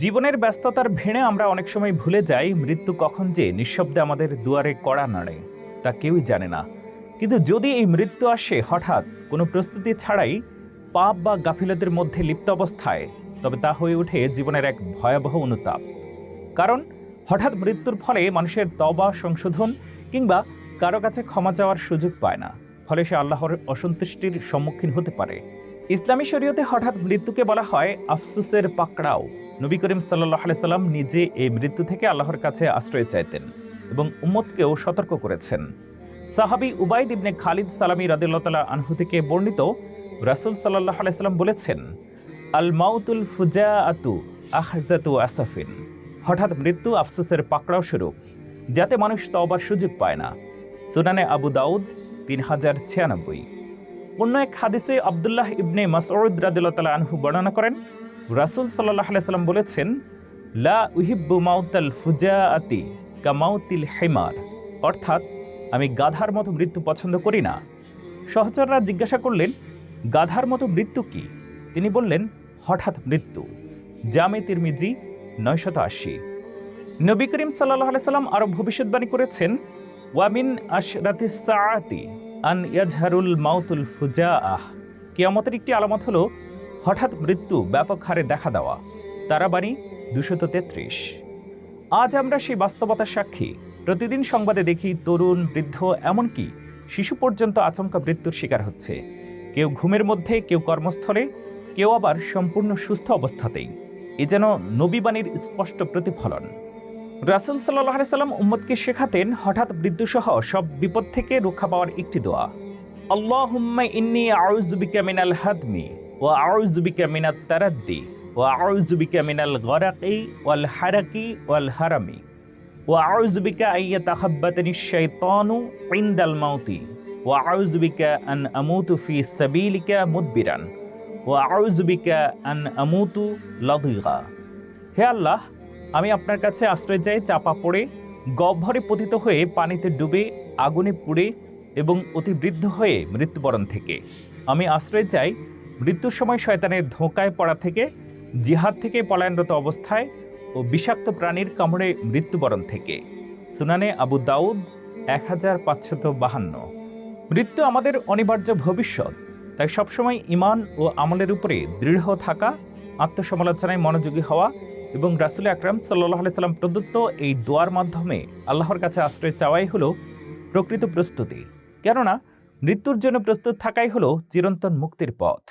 জীবনের ব্যস্ততার ভেড়ে আমরা অনেক সময় ভুলে যাই, মৃত্যু কখন যে নিঃশব্দে আমাদের দুয়ারে কড়া নাড়ে, তা কেউই জানে না। কিন্তু যদি এই মৃত্যু আসে হঠাৎ কোনো প্রস্তুতি ছাড়াই পাপ বা গাফিলতের মধ্যে লিপ্ত অবস্থায়, তবে তা হয়ে ওঠে জীবনের এক ভয়াবহ অনুতাপ। কারণ হঠাৎ মৃত্যুর ফলে মানুষের তবা সংশোধন কিংবা কারও কাছে ক্ষমা চাওয়ার সুযোগ পায় না, ফলে সে আল্লাহর অসন্তুষ্টির সম্মুখীন হতে পারে। ইসলামী শরীয়তে হঠাৎ মৃত্যুকে বলা হয় আফসুসের পাকড়াও। নবী করিম সাল্লাহ সাল্লাম নিজে এই মৃত্যু থেকে আল্লাহর কাছে আশ্রয় চাইতেন এবং উম্মতকেও সতর্ক করেছেন। সাহাবি উবাইদ ইবনে খালিদ সালামি রাদিল্লাহ আনহু থেকে বর্ণিত রাসুল সাল্লাহ আলাইসাল্লাম বলেছেন, আল মাউতুল ফুজা আতু আহজাতু আসাফিন। হঠাৎ মৃত্যু আফসুসের পাকড়াও স্বরূপ, যাতে মানুষ তওবার সুযোগ পায় না। সুনানে আবু দাউদ তিন হাজার ছিয়ানব্বই। অন্য এক হাদিসে আবদুল্লাহ ইবনে মাসউদ রাদিল্লাহ আনহু বর্ণনা করেন, রাসুল সাল্লাহ সাল্লাম বলেছেন, লা উহিব্বু মাউতাল ফুজা আতি কামাউতিল হেমার। অর্থাৎ, আমি গাধার মতো মৃত্যু পছন্দ করি না। সহচররা জিজ্ঞাসা করলেন, গাধার মতো মৃত্যু কি? তিনি বললেন, হঠাৎ মৃত্যু। জামে তিরমিজি, নয়শত আশি। নবী করিম সাল্লাহ সাল্লাম আরও ভবিষ্যৎবাণী করেছেন ওয়ামিন আশরাতি সাআতি। আন ইয়াজহারুল মাউতুল ফুজা আহ কিয়ামতের একটি আলামত হলো, হঠাৎ মৃত্যু ব্যাপক হারে দেখা দেওয়া। তারাবাণী দুশত তেত্রিশ। আজ আমরা সেই বাস্তবতার সাক্ষী। প্রতিদিন সংবাদে দেখি তরুণ, বৃদ্ধ, এমনকি শিশু পর্যন্ত আচমকা মৃত্যুর শিকার হচ্ছে। কেউ ঘুমের মধ্যে, কেউ কর্মস্থলে, কেউ আবার সম্পূর্ণ সুস্থ অবস্থাতেই। এ যেন নবীবাণীর স্পষ্ট প্রতিফলন। রাসুল সাল্লাহ সাল্লাম উম্মদকে শেখাতেন, হঠাৎ মৃত্যুসহ সব বিপদ থেকে রক্ষা পাওয়ার একটি দোয়া। আল্লাহুম্মা ইন্নি আউযুবিকা মিনাল হাদমি ওয়া আউযুবিকা মিনাত তারাদ্দি ওয়া আউযুবিকা মিনাল গরাকি ওয়াল হারাকি ওয়াল হারামি ওয়া আউযুবিকা আইয়া তাহাব্বাতানি শাইতানু ইনদাল মাউতি ওয়া আউযুবিকা আন আমুতু ফি সাবিলিকা মুদবিরান ওয়া আউযুবিকা আন আমুতু লাদিগা। হে আল্লাহ আমি আপনার কাছে আশ্রয় চাই, চাপা পড়ে, গহ্বরে পতিত হয়ে পানিতে ডুবে, আগুনে পুড়ে এবং অতিবৃদ্ধ হয়ে মৃত্যুবরণ থেকে। আমি আশ্রয় চাই মৃত্যুর সময় শয়তানের ধোঁকায় পড়া থেকে, জিহাদ থেকে পলায়নরত অবস্থায় ও বিষাক্ত প্রাণীর কামড়ে মৃত্যুবরণ থেকে। সুনানে আবু দাউদ এক হাজার পাঁচশত বাহান্ন। মৃত্যু আমাদের অনিবার্য ভবিষ্যৎ, তাই সবসময় ইমান ও আমলের উপরে দৃঢ় থাকা, আত্মসমালোচনায় মনোযোগী হওয়া এবং রাসুল আকরাম সাল্লাহ সাল্লাম প্রদত্ত এই দোয়ার মাধ্যমে আল্লাহর কাছে আশ্রয় চাওয়াই হলো প্রকৃত প্রস্তুতি। কেননা, মৃত্যুর জন্য প্রস্তুত থাকাই হলো চিরন্তন মুক্তির পথ।